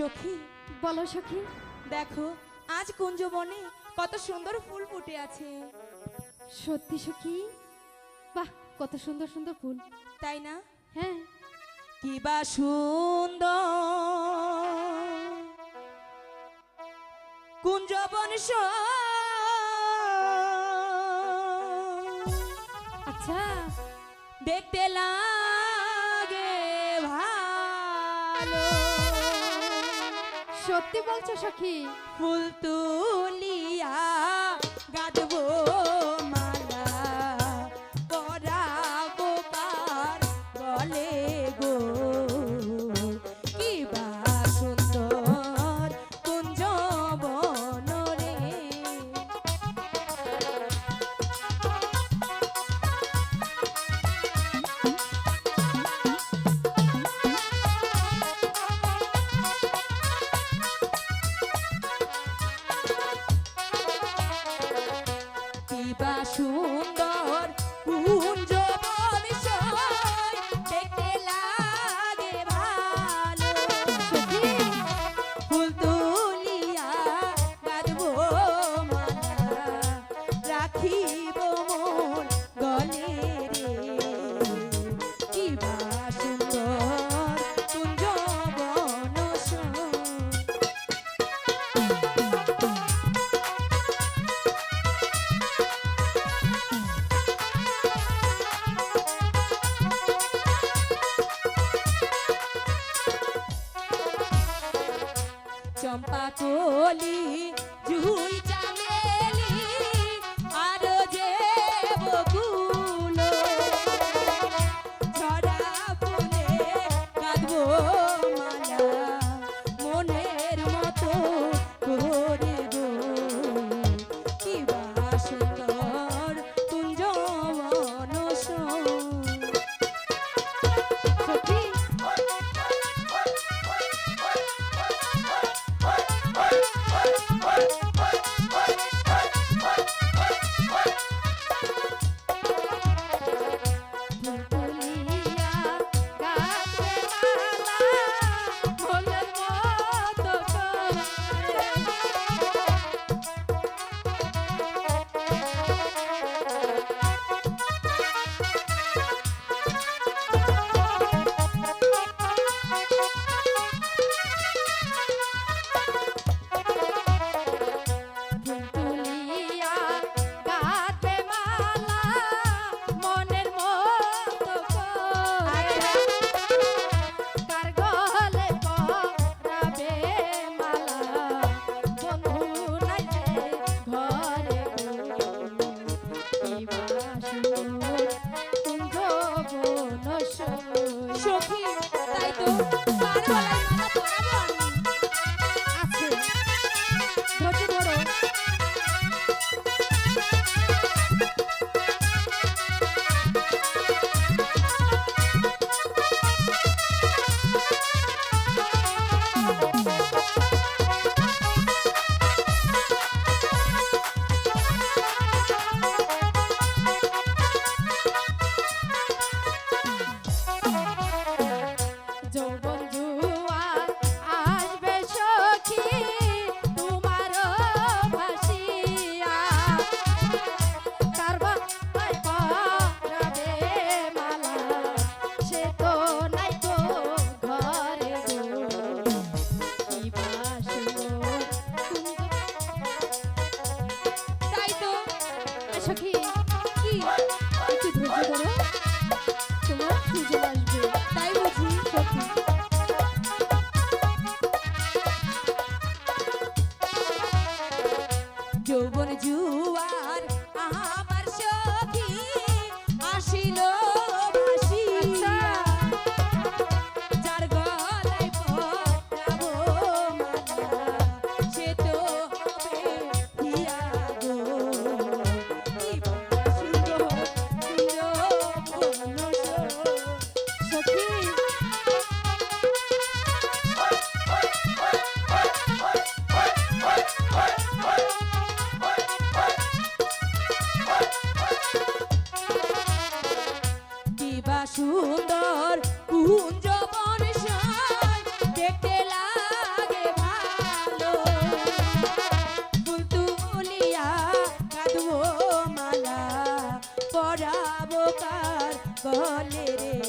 সখী বলো সখী। দেখো আজ কুঞ্জবনে কত সুন্দর ফুল ফুটে আছে। সত্যি সখী? বাহ কত সুন্দর সুন্দর ফুল। তাই না? হ্যাঁ। কি বা সুন্দর। কুঞ্জবন আচ্ছা। দেখতে লাগে ভালো। সত্যি বলছো সখী? ফুল তুলিয়া গাদবো মালা পরাবো পার বলে চম্পা কলি জুই দুয়ার আহা সুন্দর কুঞ্জ বর্ষায় দেখতে লাগে ভালো। তুলতুলিয়া কাঁদবো মালা পরাবো কার গলে রে।